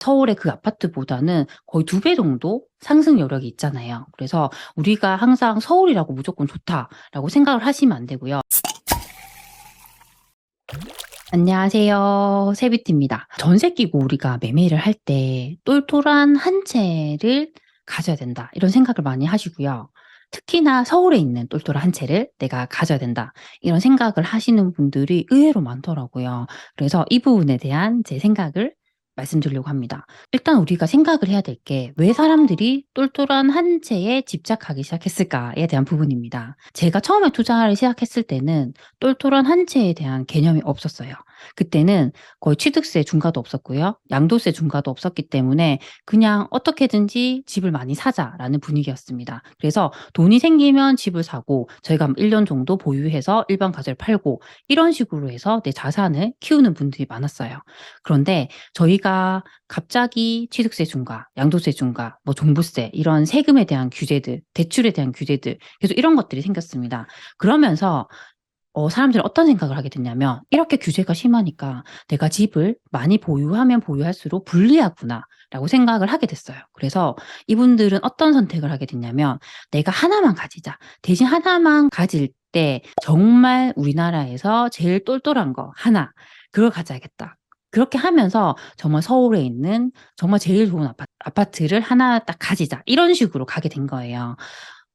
서울의 그 아파트보다는 거의 두 배 정도 상승 여력이 있잖아요. 그래서 우리가 항상 서울이라고 무조건 좋다라고 생각을 하시면 안 되고요. 안녕하세요. 세비트입니다. 전세 끼고 우리가 매매를 할 때 똘똘한 한 채를 가져야 된다. 이런 생각을 많이 하시고요. 특히나 서울에 있는 똘똘한 한 채를 내가 가져야 된다. 이런 생각을 하시는 분들이 의외로 많더라고요. 그래서 이 부분에 대한 제 생각을 말씀드리려고 합니다. 일단 우리가 생각을 해야 될 게 왜 사람들이 똘똘한 한 채에 집착하기 시작했을까에 대한 부분입니다. 제가 처음에 투자를 시작했을 때는 똘똘한 한 채에 대한 개념이 없었어요. 그때는 거의 취득세 중과도 없었고요. 양도세 중과도 없었기 때문에 그냥 어떻게든지 집을 많이 사자라는 분위기였습니다. 그래서 돈이 생기면 집을 사고 저희가 1년 정도 보유해서 일반 가전을 팔고 이런 식으로 해서 내 자산을 키우는 분들이 많았어요. 그런데 저희가 갑자기 취득세 중과, 양도세 중과, 뭐 종부세 이런 세금에 대한 규제들, 대출에 대한 규제들 계속 이런 것들이 생겼습니다. 그러면서 어 사람들은 어떤 생각을 하게 됐냐면 '이렇게 규제가 심하니까 내가 집을 많이 보유하면 보유할수록 불리하구나.'라고 생각을 하게 됐어요. 그래서 이분들은 어떤 선택을 하게 됐냐면 '내가 하나만 가지자. 대신 하나만 가질 때 정말 우리나라에서 제일 똘똘한 거 하나 그걸 가져야겠다.' 그렇게 하면서 정말 서울에 있는 정말 제일 좋은 아파 아파트를 하나 딱 가지자. 이런 식으로 가게 된 거예요.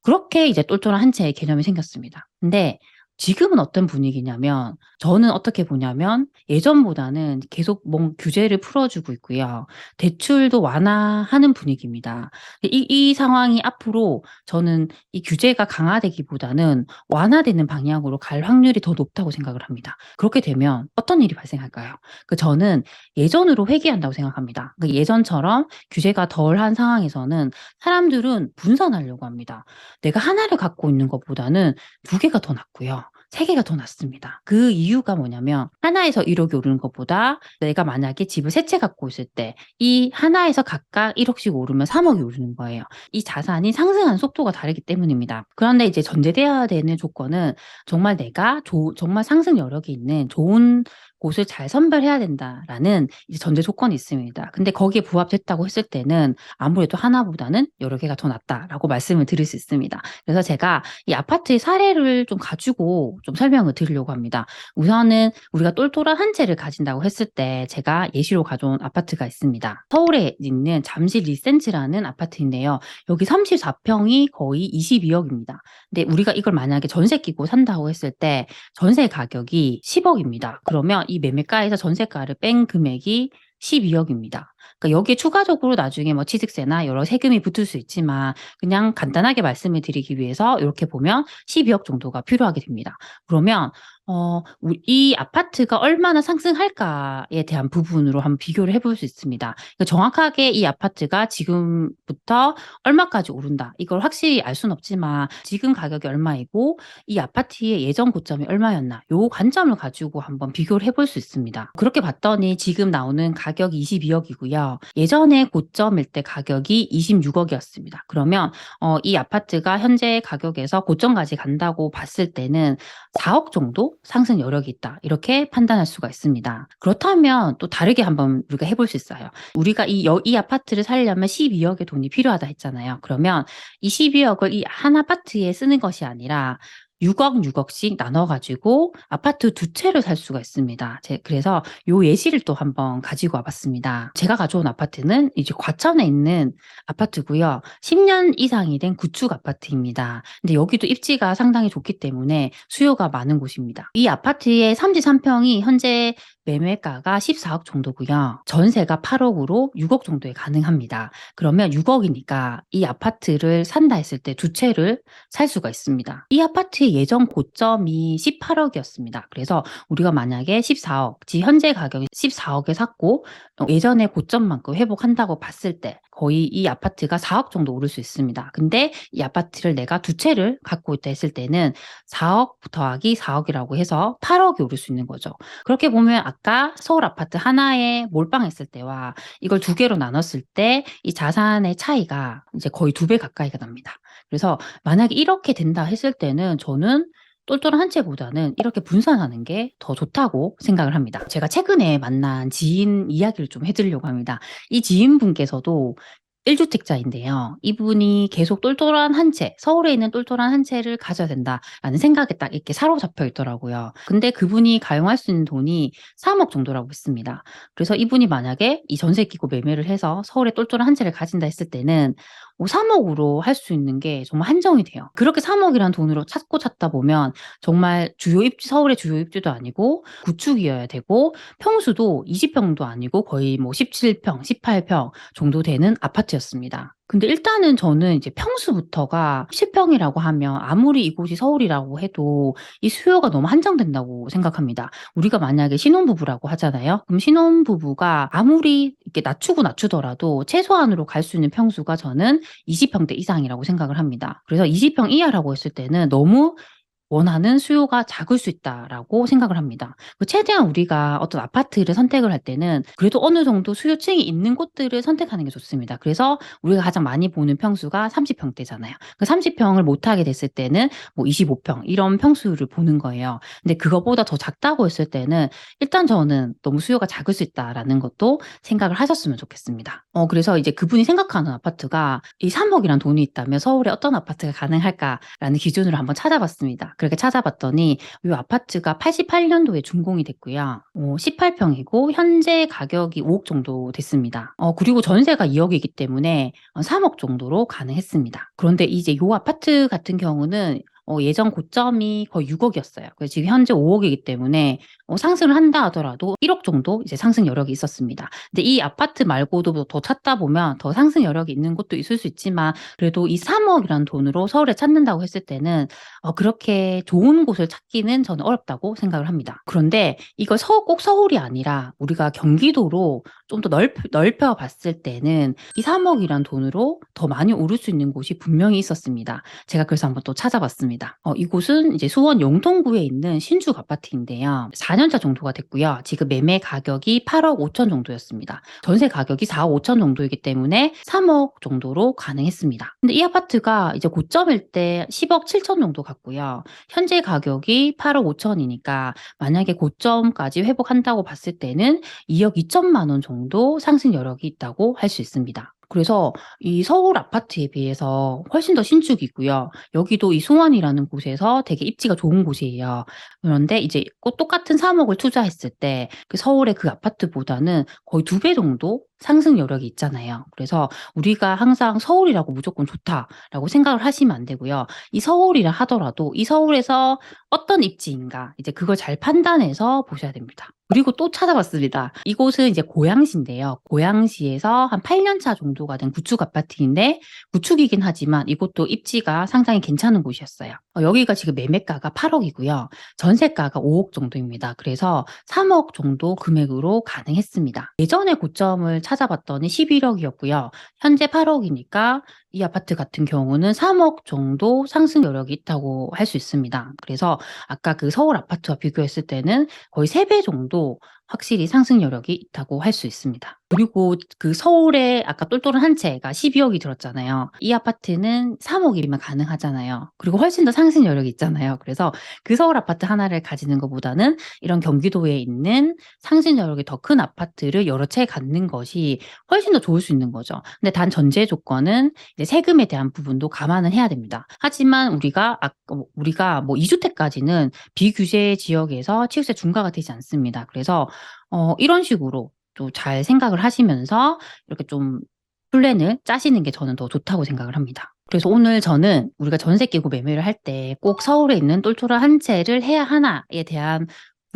그렇게 이제 똘똘한 한 채의 개념이 생겼습니다. 근데 지금은 어떤 분위기냐면 저는 어떻게 보냐면 예전보다는 계속 뭔 규제를 풀어주고 있고요. 대출도 완화하는 분위기입니다. 이, 이 상황이 앞으로 저는 이 규제가 강화되기보다는 완화되는 방향으로 갈 확률이 더 높다고 생각을 합니다. 그렇게 되면 어떤 일이 발생할까요? 그 저는 예전으로 회귀한다고 생각합니다. 그 예전처럼 규제가 덜한 상황에서는 사람들은 분산하려고 합니다. 내가 하나를 갖고 있는 것보다는 두 개가 더 낫고요. 세 개가 더 낫습니다. 그 이유가 뭐냐면 하나에서 1억이 오르는 것보다 내가 만약에 집을 세 채 갖고 있을 때 이 하나에서 각각 1억씩 오르면 3억이 오르는 거예요. 이 자산이 상승하는 속도가 다르기 때문입니다. 그런데 이제 전제돼야 되는 조건은 정말 내가 조, 정말 상승 여력이 있는 좋은 곳을 잘 선별해야 된다라는 전제 조건이 있습니다. 근데 거기에 부합됐다고 했을 때는 아무래도 하나보다는 여러 개가 더 낫다라고 말씀을 드릴 수 있습니다. 그래서 제가 이 아파트의 사례를 좀 가지고 좀 설명을 드리려고 합니다. 우선은 우리가 똘똘한 한 채를 가진다고 했을 때 제가 예시로 가져온 아파트가 있습니다. 서울에 있는 잠실 리센츠라는 아파트인데요. 여기 34평이 거의 22억입니다. 근데 우리가 이걸 만약에 전세 끼고 산다고 했을 때 전세 가격이 10억입니다. 그러면 이 매매가에서 전세가를 뺀 금액이 12억입니다. 그러니까 여기에 추가적으로 나중에 뭐 취득세나 여러 세금이 붙을 수 있지만 그냥 간단하게 말씀을 드리기 위해서 이렇게 보면 12억 정도가 필요하게 됩니다. 그러면 어, 이 아파트가 얼마나 상승할까에 대한 부분으로 한번 비교를 해볼 수 있습니다. 그러니까 정확하게 이 아파트가 지금부터 얼마까지 오른다. 이걸 확실히 알 수는 없지만 지금 가격이 얼마이고 이 아파트의 예전 고점이 얼마였나. 요 관점을 가지고 한번 비교를 해볼 수 있습니다. 그렇게 봤더니 지금 나오는 가격이 22억이고요. 예전에 고점일 때 가격이 26억이었습니다. 그러면 어, 이 아파트가 현재 가격에서 고점까지 간다고 봤을 때는 4억 정도 상승 여력이 있다. 이렇게 판단할 수가 있습니다. 그렇다면 또 다르게 한번 우리가 해볼 수 있어요. 우리가 이, 여, 이 아파트를 살려면 12억의 돈이 필요하다 했잖아요. 그러면 이 12억을 이 한 아파트에 쓰는 것이 아니라 6억, 6억씩 나눠가지고 아파트 두 채를 살 수가 있습니다. 제, 그래서 요 예시를 또 한번 가지고 와봤습니다. 제가 가져온 아파트는 이제 과천에 있는 아파트고요. 10년 이상이 된 구축 아파트입니다. 근데 여기도 입지가 상당히 좋기 때문에 수요가 많은 곳입니다. 이 아파트의 33평이 현재 매매가가 14억 정도고요. 전세가 8억으로 6억 정도에 가능합니다. 그러면 6억이니까 이 아파트를 산다 했을 때 두 채를 살 수가 있습니다. 이 아파트의 예전 고점이 18억이었습니다. 그래서 우리가 만약에 14억, 지 현재 가격이 14억에 샀고 예전의 고점만큼 회복한다고 봤을 때 거의 이 아파트가 4억 정도 오를 수 있습니다. 근데 이 아파트를 내가 두 채를 갖고 있다 했을 때는 4억 더하기 4억이라고 해서 8억이 오를 수 있는 거죠. 그렇게 보면 아까 서울 아파트 하나에 몰빵했을 때와 이걸 두 개로 나눴을 때 이 자산의 차이가 이제 거의 두 배 가까이가 납니다. 그래서 만약에 이렇게 된다 했을 때는 저는 똘똘한 한 채보다는 이렇게 분산하는 게 더 좋다고 생각을 합니다. 제가 최근에 만난 지인 이야기를 좀 해 드리려고 합니다. 이 지인분께서도 1주택자인데요. 이분이 계속 똘똘한 한 채, 서울에 있는 똘똘한 한 채를 가져야 된다라는 생각에 딱 이렇게 사로잡혀 있더라고요. 근데 그분이 가용할 수 있는 돈이 3억 정도라고 했습니다. 그래서 이분이 만약에 이 전세 끼고 매매를 해서 서울에 똘똘한 한 채를 가진다 했을 때는 뭐 3억으로 할 수 있는 게 정말 한정이 돼요. 그렇게 3억이란 돈으로 찾고 찾다 보면 정말 주요 입지, 서울의 주요 입지도 아니고 구축이어야 되고 평수도 20평도 아니고 거의 뭐 17평, 18평 정도 되는 아파트 였습니다. 근데 일단은 저는 이제 평수부터가 10평이라고 하면 아무리 이곳이 서울이라고 해도 이 수요가 너무 한정된다고 생각합니다. 우리가 만약에 신혼부부라고 하잖아요. 그럼 신혼부부가 아무리 이렇게 낮추고 낮추더라도 최소한으로 갈 수 있는 평수가 저는 20평대 이상이라고 생각을 합니다. 그래서 20평 이하라고 했을 때는 너무 원하는 수요가 작을 수 있다라고 생각을 합니다. 그 최대한 우리가 어떤 아파트를 선택을 할 때는 그래도 어느 정도 수요층이 있는 곳들을 선택하는 게 좋습니다. 그래서 우리가 가장 많이 보는 평수가 30평대잖아요. 그 30평을 못 하게 됐을 때는 뭐 25평 이런 평수를 보는 거예요. 근데 그거보다 더 작다고 했을 때는 일단 저는 너무 수요가 작을 수 있다라는 것도 생각을 하셨으면 좋겠습니다. 어 그래서 이제 그분이 생각하는 아파트가 이 3억이란 돈이 있다면 서울에 어떤 아파트가 가능할까라는 기준으로 한번 찾아봤습니다. 그렇게 찾아봤더니 이 아파트가 88년도에 준공이 됐고요. 어, 18평이고 현재 가격이 5억 정도 됐습니다. 어, 그리고 전세가 2억이기 때문에 3억 정도로 가능했습니다. 그런데 이제 이 아파트 같은 경우는 어, 예전 고점이 거의 6억이었어요. 그래서 지금 현재 5억이기 때문에 어, 상승을 한다 하더라도 1억 정도 이제 상승 여력이 있었습니다. 근데 이 아파트 말고도 더 찾다 보면 더 상승 여력이 있는 곳도 있을 수 있지만 그래도 이 3억이라는 돈으로 서울에 찾는다고 했을 때는 어, 그렇게 좋은 곳을 찾기는 저는 어렵다고 생각을 합니다. 그런데 이거 서, 꼭 서울이 아니라 우리가 경기도로 좀 더 넓, 넓혀 봤을 때는 이 3억이란 돈으로 더 많이 오를 수 있는 곳이 분명히 있었습니다. 제가 그래서 한번 또 찾아봤습니다. 어, 이곳은 이제 수원 영통구에 있는 신축 아파트인데요. 4년차 정도가 됐고요. 지금 매매 가격이 8억 5천 정도였습니다. 전세 가격이 4억 5천 정도이기 때문에 3억 정도로 가능했습니다. 근데 이 아파트가 이제 고점일 때 10억 7천 정도 갔고요. 현재 가격이 8억 5천이니까 만약에 고점까지 회복한다고 봤을 때는 2억 2천만 원 정도 상승 여력이 있다고 할 수 있습니다. 그래서 이 서울 아파트에 비해서 훨씬 더 신축이고요. 여기도 이 수원이라는 곳에서 되게 입지가 좋은 곳이에요. 그런데 이제 꼭 똑같은 3억을 투자했을 때그 서울의 그 아파트보다는 거의 두 배 정도 상승 여력이 있잖아요. 그래서 우리가 항상 서울이라고 무조건 좋다라고 생각을 하시면 안 되고요. 이 서울이라 하더라도 이 서울에서 어떤 입지인가 이제 그걸 잘 판단해서 보셔야 됩니다. 그리고 또 찾아봤습니다. 이곳은 이제 고양시인데요. 고양시에서 한 8년 차 정도가 된 구축 아파트인데 구축이긴 하지만 이곳도 입지가 상당히 괜찮은 곳이었어요. 어, 여기가 지금 매매가가 8억이고요. 전 세가가 5억 정도입니다. 그래서 3억 정도 금액으로 가능했습니다. 예전에 고점을 찾아봤더니 11억이었고요. 현재 8억이니까 이 아파트 같은 경우는 3억 정도 상승 여력이 있다고 할 수 있습니다. 그래서 아까 그 서울 아파트와 비교했을 때는 거의 3배 정도 확실히 상승 여력이 있다고 할 수 있습니다. 그리고 그 서울에 아까 똘똘한 한 채가 12억이 들었잖아요. 이 아파트는 3억이면 가능하잖아요. 그리고 훨씬 더 상승 여력이 있잖아요. 그래서 그 서울 아파트 하나를 가지는 것보다는 이런 경기도에 있는 상승 여력이 더 큰 아파트를 여러 채 갖는 것이 훨씬 더 좋을 수 있는 거죠. 근데 단 전제 조건은 세금에 대한 부분도 감안을 해야 됩니다. 하지만 우리가 아, 우리가 뭐 2주택까지는 비규제 지역에서 취득세 중과가 되지 않습니다. 그래서 어 이런 식으로 또 잘 생각을 하시면서 이렇게 좀 플랜을 짜시는 게 저는 더 좋다고 생각을 합니다. 그래서 오늘 저는 우리가 전세 끼고 매매를 할 때 꼭 서울에 있는 똘똘한 한 채를 해야 하나에 대한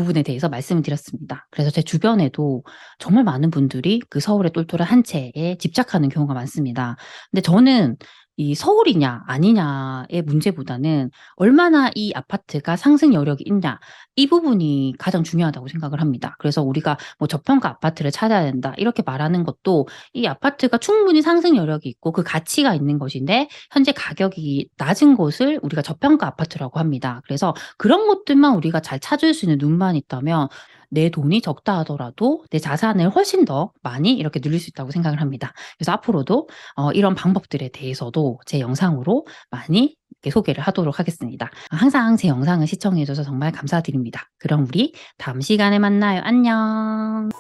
부분에 대해서 말씀을 드렸습니다. 그래서 제 주변에도 정말 많은 분들이 그 서울의 똘똘한 한 채에 집착하는 경우가 많습니다. 근데 저는 이 서울이냐 아니냐의 문제보다는 얼마나 이 아파트가 상승 여력이 있냐 이 부분이 가장 중요하다고 생각을 합니다. 그래서 우리가 뭐 저평가 아파트를 찾아야 된다 이렇게 말하는 것도 이 아파트가 충분히 상승 여력이 있고 그 가치가 있는 것인데 현재 가격이 낮은 곳을 우리가 저평가 아파트라고 합니다. 그래서 그런 것들만 우리가 잘 찾을 수 있는 눈만 있다면 내 돈이 적다 하더라도 내 자산을 훨씬 더 많이 이렇게 늘릴 수 있다고 생각을 합니다. 그래서 앞으로도 어, 이런 방법들에 대해서도 제 영상으로 많이 이렇게 소개를 하도록 하겠습니다. 항상 제 영상을 시청해 주셔서 정말 감사드립니다. 그럼 우리 다음 시간에 만나요. 안녕.